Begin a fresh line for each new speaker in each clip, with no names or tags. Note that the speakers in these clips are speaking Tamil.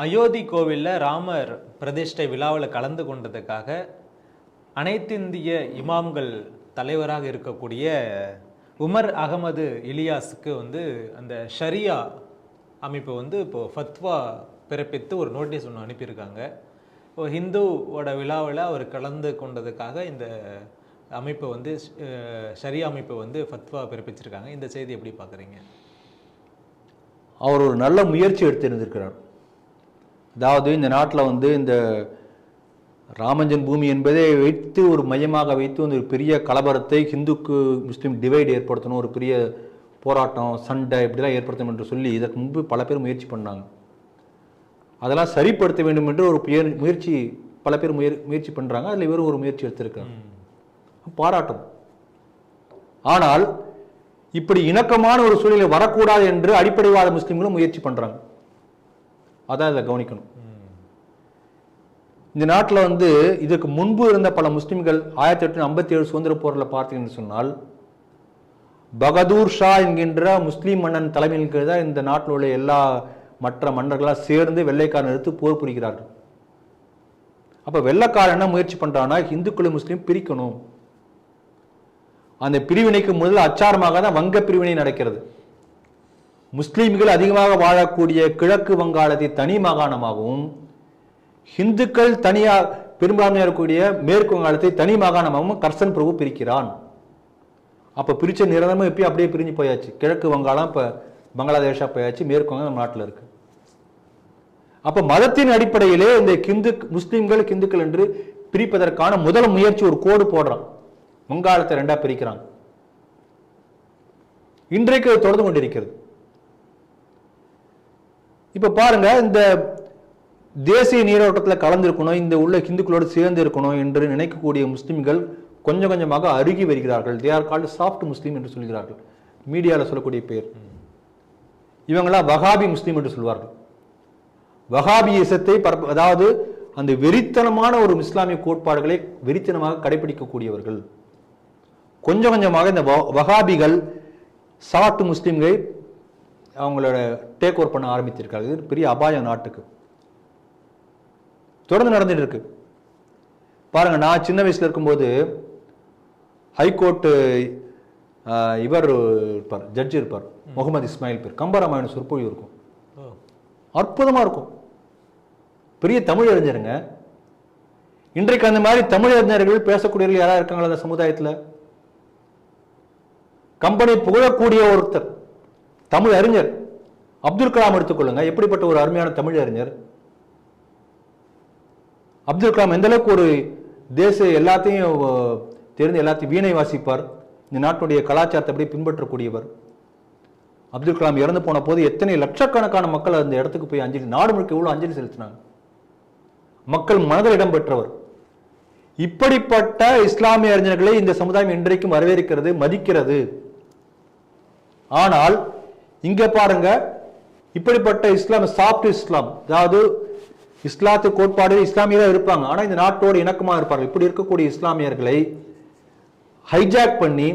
அயோத்தி கோவிலில் ராமர் பிரதிஷ்டை விழாவில் கலந்து கொண்டதுக்காக அனைத்திந்திய இமாம்கள் தலைவராக இருக்கக்கூடிய உமர் அகமது இலியாஸுக்கு வந்து அந்த ஷரியா அமைப்பு வந்து இப்போது ஃபத்வா பிறப்பித்து ஒரு நோட்டீஸ் ஒன்று அனுப்பியிருக்காங்க. இப்போ ஹிந்துவோட விழாவில் அவர் கலந்து கொண்டதுக்காக இந்த அமைப்பு வந்து ஷரியா அமைப்பு வந்து ஃபத்வா பிறப்பிச்சிருக்காங்க. இந்த செய்தி எப்படி பார்க்குறீங்க?
அவர் ஒரு நல்ல முயற்சி எடுத்திருந்திருக்கிறார். அதாவது இந்த நாட்டில் வந்து இந்த ராமஞ்சன் பூமி என்பதை வைத்து ஒரு மையமாக வைத்து ஒரு பெரிய கலவரத்தை ஹிந்துக்கு முஸ்லீம் டிவைடு ஏற்படுத்தணும் ஒரு பெரிய போராட்டம் சண்டை இப்படிலாம் ஏற்படுத்தணும் என்று சொல்லி இதற்கு முன்பு பல பேர் முயற்சி பண்ணாங்க. அதெல்லாம் சரிப்படுத்த வேண்டும் என்று ஒரு முயற்சி பல பேர் முயற் முயற்சி பண்ணுறாங்க அதில் இவரும் ஒரு முயற்சி எடுத்திருக்காங்க பாராட்டும். ஆனால் இப்படி இணக்கமான ஒரு சூழ்நிலை வரக்கூடாது என்று அடிப்படைவாத முஸ்லிம்களும் முயற்சி பண்றாங்க. அதான் இதை கவனிக்கணும். இந்த நாட்டில் வந்து இதுக்கு முன்பு இருந்த பல முஸ்லீம்கள் ஆயிரத்தி எட்நூத்தி ஐம்பத்தி ஏழு சுதந்திர போரில் பார்த்தீங்கன்னு சொன்னால் பகதூர் ஷா என்கின்ற முஸ்லீம் மன்னன் தலைமையில் கீழ் தான் இந்த நாட்டில் உள்ள எல்லா மற்ற மன்னர்களாக சேர்ந்து வெள்ளைக்காரன் எடுத்து போர் புரிகிறார்கள். அப்போ வெள்ளைக்காரன் என்ன முயற்சி பண்ணுறான்னா இந்துக்களும் முஸ்லீம் பிரிக்கணும். அந்த பிரிவினைக்கு முதல் அச்சாரமாக தான் வங்க பிரிவினை நடக்கிறது. முஸ்லீம்கள் அதிகமாக வாழக்கூடிய கிழக்கு வங்காளத்தை தனி மாகாணமாகவும் ஹிந்துக்கள் தனியாக பெரும்பான்மையாக இருக்கக்கூடிய மேற்கு வங்காளத்தை தனி மாகாணமாகவும் கர்சன் பிரபு பிரிக்கிறான். அப்போ பிரித்த நிரந்தரமும் எப்பயும் அப்படியே பிரிஞ்சு போயாச்சு. கிழக்கு வங்காளம் இப்போ பங்களாதேஷா போயாச்சு மேற்கு வங்காளம் நம்ம நாட்டில் இருக்கு. அப்போ மதத்தின் அடிப்படையிலே இந்த கிந்து முஸ்லீம்கள் கிந்துக்கள் என்று பிரிப்பதற்கான முதல் முயற்சி ஒரு கோடு போடுறான். வங்காளத்தை ரெண்டா பிரிக்கிறாங்க இன்றைக்கு அது தொடர்ந்து கொண்டிருக்கிறது. இப்போ பாருங்க இந்த தேசிய நீரோட்டத்தில் கலந்திருக்கணும் இந்த உள்ள ஹிந்துக்களோடு சேர்ந்து இருக்கணும் என்று நினைக்கக்கூடிய முஸ்லிம்கள் கொஞ்சம் கொஞ்சமாக அருகி வருகிறார்கள். They are called soft Muslim என்று சொல்கிறார்கள். மீடியாவில் சொல்லக்கூடிய பேர். இவங்களாம் வகாபி முஸ்லீம் என்று சொல்வார்கள். வகாபியிசத்தை பரப்ப அதாவது அந்த வெறித்தனமான ஒரு இஸ்லாமிய கோட்பாடுகளை வெறித்தனமாக கடைபிடிக்கக்கூடியவர்கள். கொஞ்சம் கொஞ்சமாக இந்த வ- வகாபிகள் சாட்டு முஸ்லீம்களை அவங்களோட டேக் ஓவர் பண்ண ஆரம்பித்திருக்காங்க இது பெரிய அபாயம் நாட்டுக்கு. தொடர்ந்து நடந்துட்டு இருக்கு. பாருங்க நான் சின்ன வயசுல இருக்கும்போது ஹைகோர்ட்டு இவர் இருப்பார் ஜட்ஜ் இருப்பார். முகமது இஸ்மாயில் பேர். கம்பராமாயண சொற்பொழிவு இருக்கும்.
ஓ.
அற்புதமா இருக்கும். பெரிய தமிழ் அறிஞருங்க. இன்றைக்கு அந்த மாதிரி தமிழ் அறிஞர்கள் பேசக்கூடியவர்கள் யாரா இருக்காங்களா அந்த சமுதாயத்துல? கம்பெனி புகழக்கூடிய ஒருத்தர் தமிழ் அறிஞர். அப்துல் கலாம் எடுத்துக்கொள்ளுங்க. எப்படிப்பட்ட ஒரு அருமையான தமிழ் அறிஞர்? அப்துல் கலாம் எந்த அளவுக்கு ஒரு தேச எல்லாத்தையும் தெரிந்து எல்லாத்தையும் வீணை வாசிப்பார்? இந்த நாட்டுடைய கலாச்சாரத்தை அப்படியே பின்பற்றக்கூடியவர். அப்துல் கலாம் இறந்து போன போது எத்தனை லட்சக்கணக்கான மக்கள் அந்த இடத்துக்கு போய் அஞ்சலி நாடு முழுக்க எவ்வளோ அஞ்சலி செலுத்தினாங்க. மக்கள் மனதில் இடம் பெற்றவர். இப்படிப்பட்ட இஸ்லாமிய அறிஞர்களை இந்த சமுதாயம் இன்றைக்கும் வரவேற்கிறது மதிக்கிறது. ஆனால் இங்க பாருங்க இப்படிப்பட்ட இஸ்லாம் சாஃப்ட் இஸ்லாம். அதாவது இஸ்லாத்து கோட்பாடு இஸ்லாமியராக இருப்பாங்க. ஆனால் இந்த நாட்டோடு இணக்கமாக இருப்பார்கள் இப்படி இருக்கக்கூடிய இஸ்லாமியர்களை ஹைஜாக் பண்ணி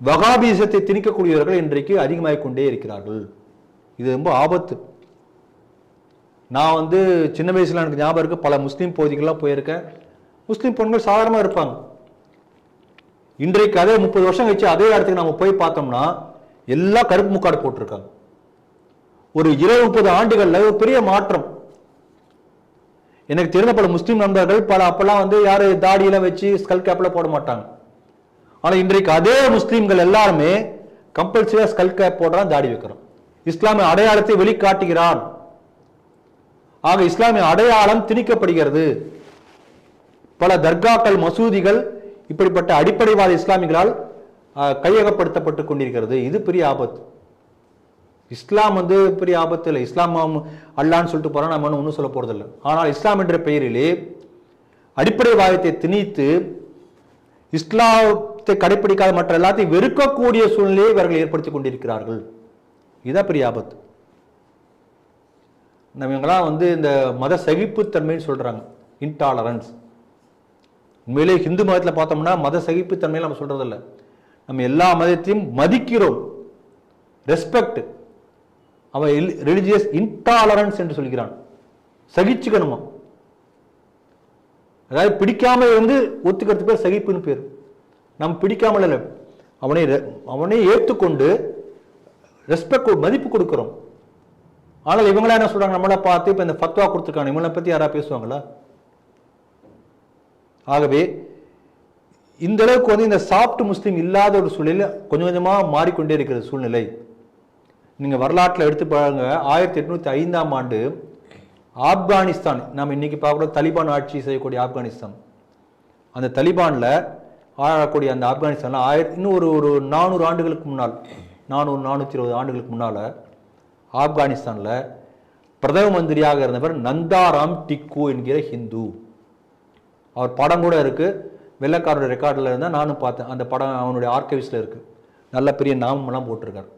வகாபீசத்தை திணிக்கக்கூடியவர்கள் இன்றைக்கு அதிகமாகிக் கொண்டே இருக்கிறார்கள். இது ரொம்ப ஆபத்து. நான் வந்து சின்ன வயசில் எனக்கு ஞாபகம் இருக்குது பல முஸ்லீம் பகுதிகளெலாம் போயிருக்கேன். முஸ்லீம் பெண்கள் சாதாரணமாக இருப்பாங்க. இன்றைக்கு அதே முப்பது வருஷம் கழிச்சு அதே இடத்துக்கு நம்ம போய் பார்த்தோம்னா எல்லாம் கருப்பு முக்காடு போட்டிருக்காங்க. ஒரு இருபது முப்பது ஆண்டுகள்ல ஒரு பெரிய மாற்றம். எனக்கு தெரிந்த பல முஸ்லீம் நண்பர்கள் பல அப்பெல்லாம் வந்து யாரு தாடியெல்லாம் வச்சு ஸ்கல் கேப்ல போட மாட்டாங்க. ஆனா இன்றைக்கு அதே முஸ்லீம்கள் எல்லாருமே கம்பல்சரியா ஸ்கல் கேப் போடுறான் தாடி வைக்கிறோம். இஸ்லாமிய அடையாளத்தை வெளிக்காட்டுகிறான் ஆக இஸ்லாமிய அடையாளம் திணிக்கப்படுகிறது. பல தர்காக்கள் மசூதிகள் இப்படிப்பட்ட அடிப்படைவாத இஸ்லாமிகளால் ஆஹ், கையகப்படுத்தப்பட்டு கொண்டிருக்கிறது. இது பெரிய ஆபத்து. இஸ்லாம் வந்து பெரிய ஆபத்து இல்லை. இஸ்லாம் அல்லான்னு சொல்லிட்டு போகிறோம் நம்ம ஒன்றும் சொல்ல போகிறதில்ல ஆனால் இஸ்லாம் என்ற பெயரிலே அடிப்படை வாயத்தை திணித்து இஸ்லாத்தை கடைப்பிடிக்காத மற்ற எல்லாத்தையும் வெறுக்கக்கூடிய சூழ்நிலையை இவர்கள் ஏற்படுத்தி கொண்டிருக்கிறார்கள். இதுதான் பெரிய ஆபத்து. நம்ம இவங்கெல்லாம் வந்து இந்த மத சகிப்புத்தன்மைன்னு சொல்கிறாங்க இன்டாலரன்ஸ் உண்மையிலே ஹிந்து மதத்தில் பார்த்தோம்னா மத சகிப்புத்தன்மையை நம்ம சொல்கிறதில்ல நம்ம எல்லா மதத்தையும் மதிக்கிறோம். ரெஸ்பெக்ட் அவன் ரிலிஜியஸ் இன்டாலரன்ஸ் என்று சொல்கிறான். சகிச்சுக்கணுமா? அதாவது பிடிக்காம இருந்து ஒத்துக்கிறது பேர் சகிப்புன்னு பேர். நம்ம பிடிக்காமல் இல்லை. அவனை ரெ- அவனை ஏற்றுக்கொண்டு ரெஸ்பெக்ட் மதிப்பு கொடுக்குறோம். ஆனால் இவங்களா என்ன சொல்கிறாங்க நம்மளை பார்த்து இப்போ இந்த ஃபத்வா கொடுத்துருக்காங்க. இவங்களை பற்றி யாராவது பேசுவாங்களா? ஆகவே இந்த அளவுக்கு வந்து இந்த சாஃப்ட் முஸ்லீம் இல்லாத ஒரு சூழ்நிலை கொஞ்சம் கொஞ்சமாக மாறிக்கொண்டே இருக்கிற சூழ்நிலை. நீங்கள் வரலாற்றில் எடுத்து பாருங்க ஆயிரத்தி எட்நூற்றி ஐந்தாம் ஆண்டு ஆப்கானிஸ்தான் நம்ம இன்னைக்கு பார்க்குற தலிபான் ஆட்சி செய்யக்கூடிய ஆப்கானிஸ்தான். அந்த தலிபானில் ஆளக்கூடிய அந்த ஆப்கானிஸ்தானில் ஆயிரத்தி இன்னும் ஒரு ஒரு நானூறு ஆண்டுகளுக்கு முன்னால் நானூறு நானூற்றி இருபது ஆண்டுகளுக்கு முன்னால் ஆப்கானிஸ்தானில் பிரதம மந்திரியாக இருந்தவர் நந்தாராம் டிக்கு என்கிற ஹிந்து. அவர் படம் கூட இருக்குது வெள்ளைக்காரோட ரெக்கார்டில் இருந்தால் நானும் பார்த்தேன். அந்த படம் அவனுடைய ஆர்கைவ்ஸில் இருக்குது நல்ல பெரிய நாமெல்லாம் போட்டிருக்கார்.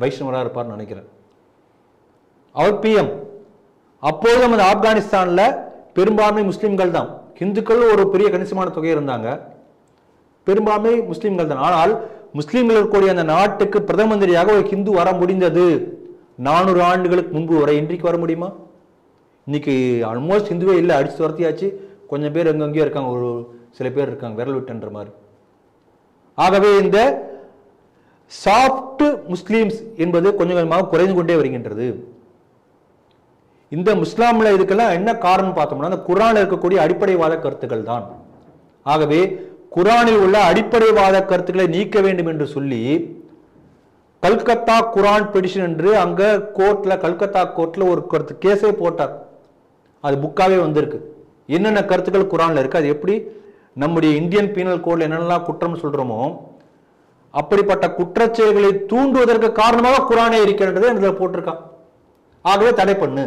வைஷ்ணவராக இருப்பார்னு நினைக்கிறேன். அவர் பிஎம் அப்போது நமது ஆப்கானிஸ்தானில் பெரும்பான்மை முஸ்லிம்கள் தான். ஹிந்துக்கள் ஒரு பெரிய கணிசமான தொகை இருந்தாங்க. பெரும்பான்மை முஸ்லிம்கள் தான். ஆனால் முஸ்லிம்கள் இருக்கக்கூடிய அந்த நாட்டுக்கு பிரதம மந்திரியாக ஒரு ஹிந்து வர முடிந்தது. நானூறு ஆண்டுகளுக்கு முன்பு வரை. இன்றைக்கு வர முடியுமா? இன்னைக்கு ஆல்மோஸ்ட் ஹிந்துவே இல்லை. அடிச்சு துரத்தியாச்சு. கொஞ்சம் பேர் எங்கெங்கேயோ இருக்காங்க. ஒரு சில பேர் இருக்காங்க. விரல் விட்டுன்ற மாதிரி. ஆகவே இந்த சாஃப்ட் முஸ்லீம்ஸ் என்பது கொஞ்சம் கொஞ்சமாக குறைந்து கொண்டே வருகின்றது. இந்த முஸ்லாமில் இதுக்கெல்லாம் என்ன காரணம் பார்த்தோம்னா அந்த குரானில் இருக்கக்கூடிய அடிப்படைவாத கருத்துக்கள் தான். ஆகவே குரானில் உள்ள அடிப்படைவாத கருத்துக்களை நீக்க வேண்டும் என்று சொல்லி கல்கத்தா குரான் பெடிஷன் என்று அங்கே கோர்ட்டில் கல்கத்தா கோர்ட்டில் ஒரு கருத்து கேஸே போட்டார். அது புக்காகவே வந்திருக்கு. என்னென்ன கருத்துக்கள் குரானில் இருக்குது அது எப்படி? நம்முடைய இந்தியன் பீனல் கோடில் என்னென்னலாம் குற்றம் சொல்கிறோமோ அப்படிப்பட்ட குற்றச்செயல்களை தூண்டுவதற்கு காரணமாக குரானே இருக்கின்றது இதில் போட்டிருக்கான். ஆகவே தடை பண்ணு.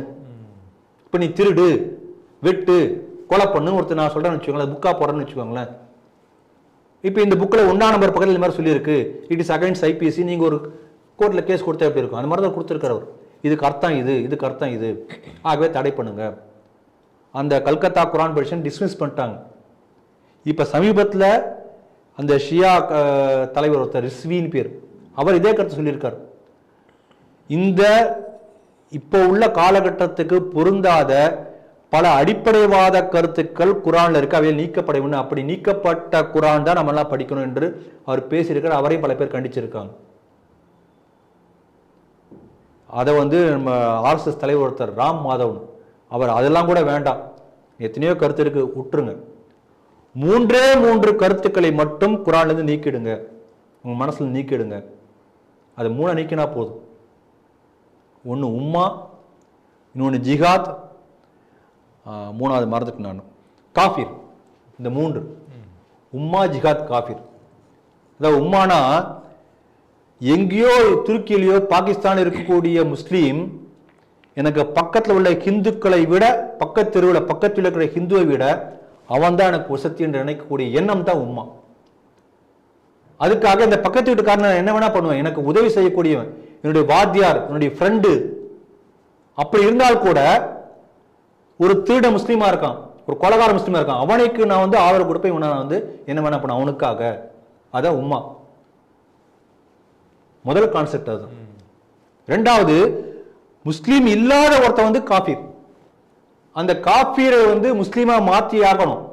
இப்ப நீ திருடு வெட்டு கொலை பண்ணு. ஒருத்தர் நான் சொல்கிறேன்னு வச்சுக்கோங்களேன் புக்கா போடுறேன்னு வச்சுக்கோங்களேன். இப்போ இந்த புக்கில் ஒன்றா நம்பர் பக்கத்தில் இந்த மாதிரி சொல்லியிருக்கு. இட் இஸ் அகைன்ஸ்ட் ஐபிஎஸ்சி நீங்கள் ஒரு கோர்ட்டில் கேஸ் கொடுத்தா எப்படி இருக்கும்? அந்த மாதிரி தான் கொடுத்துருக்காரு இதுக்கு அர்த்தம் இது இதுக்கு அர்த்தம் இது. ஆகவே தடை பண்ணுங்க. அந்த கல்கத்தா குரான் பெடிஷன் டிஸ்மிஸ் பண்ணிட்டாங்க. இப்போ சமீபத்தில் அந்த ஷியா தலைவர் ஒருத்தர் ரிஸ்வின் பேர். அவர் இதே கருத்து சொல்லியிருக்கார். இந்த இப்போ உள்ள காலகட்டத்துக்கு பொருந்தாத பல அடிப்படைவாத கருத்துக்கள் குரானில் இருக்கு. அவையில் நீக்கப்பட வேண்டும் அப்படி நீக்கப்பட்ட குரான் தான் நம்மளாம் படிக்கணும் என்று அவர் பேசியிருக்கார். அவரையும் பல பேர் கண்டிச்சிருக்காங்க. அதை வந்து நம்ம ஆர்எஸ்எஸ் தலைவர் ஒருத்தர் ராம் மாதவன் அவர் அதெல்லாம் கூட வேண்டாம். எத்தனையோ கருத்து இருக்கு. விட்டுருங்க மூன்றே மூன்று கருத்துக்களை மட்டும் குரான்லேருந்து நீக்கிடுங்க. உங்கள் மனசில் நீக்கிடுங்க. அது மூணை நீக்கினா போதும். ஒன்று உம்மா இன்னொன்று ஜிஹாத் மூணாவது மறந்துட்டு நான். காஃபிர் இந்த மூன்று. உம்மா ஜிஹாத் காஃபிர். அதாவது உம்மானா எங்கேயோ துருக்கியிலேயோ பாகிஸ்தான் இருக்கக்கூடிய முஸ்லீம் எனக்கு பக்கத்தில் உள்ள ஹிந்துக்களை விட பக்கத்தெருவில் பக்கத்தில் இருக்கிற ஹிந்துவை விட அவன் தான் எனக்கு வசதி என்று நினைக்கக்கூடிய எண்ணம் தான் உம்மா. அதுக்காக இந்த பக்கத்து வீட்டுக்காரன் என்ன வேணா பண்ணுவேன். எனக்கு உதவி செய்யக்கூடியவன் என்னுடைய வாத்தியார் என்னுடைய ஃப்ரெண்டு அப்படி இருந்தால் கூட ஒரு திருட முஸ்லீமா இருக்கான் ஒரு கொலகார முஸ்லீமா இருக்கான். அவனுக்கு நான் வந்து ஆதரவு கொடுப்பேன். இவனை நான் வந்து என்ன வேணா பண்ண அவனுக்காக. அதான் உம்மா. முதல் கான்செப்ட் அதுதான் ரெண்டாவது முஸ்லீம் இல்லாத ஒருத்தன் வந்து காஃபீர். அந்த காப்பீரை வந்து முஸ்லீமா மாத்தி ஆகணும்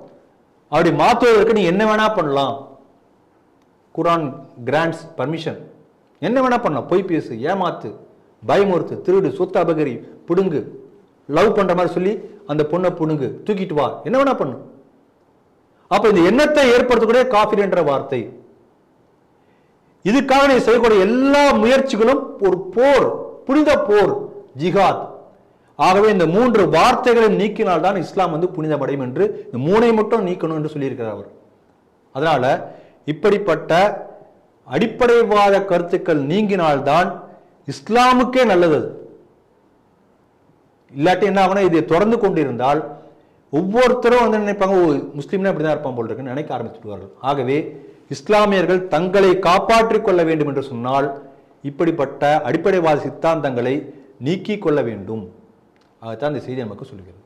அப்படி மாத்துவதற்கு நீ என்ன வேணா பண்ணலாம். குரான் கிராண்ட்ஸ் பர்மிஷன் என்ன வேணா பண்ணலாம். பொய் பேசு ஏமாத்து பயமுறுத்து திருடு சொத்து அபகரி புடுங்கு. லவ் பண்ற மாதிரி சொல்லி அந்த பொண்ணை புடுங்கு. தூக்கிட்டு வா. என்ன வேணா பண்ணு. அப்ப இந்த எண்ணத்தை ஏற்படுத்தக்கூடிய காஃபிர் என்ற வார்த்தை. இதுக்காக நீ செய்யக்கூடிய எல்லா முயற்சிகளும் ஒரு போர். புனித போர். ஜிஹாத். ஆகவே இந்த மூன்று வார்த்தைகளை நீக்கினால்தான் இஸ்லாம் வந்து புனிதமடையும் என்று இந்த மூனை மட்டும் நீக்கணும் என்று சொல்லியிருக்கிறார் அவர். அதனால இப்படிப்பட்ட அடிப்படைவாத கருத்துக்கள் நீங்கினால்தான் இஸ்லாமுக்கே நல்லது. இல்லாட்டி என்ன ஆகும்னா இதை தொடர்ந்து கொண்டிருந்தால் ஒவ்வொருத்தரும் வந்து நினைப்பாங்க ஓ முஸ்லீம்னா இப்படிதான் இருப்பான் போல் இருக்குன்னு நினைக்க ஆரம்பிச்சுடுவார்கள். ஆகவே இஸ்லாமியர்கள் தங்களை காப்பாற்றிக் கொள்ள வேண்டும் என்று சொன்னால் இப்படிப்பட்ட அடிப்படைவாத சித்தாந்தங்களை நீக்கிக் கொள்ள வேண்டும். அதுதான் இந்த செய்தி நமக்கு சொல்லுகிறது.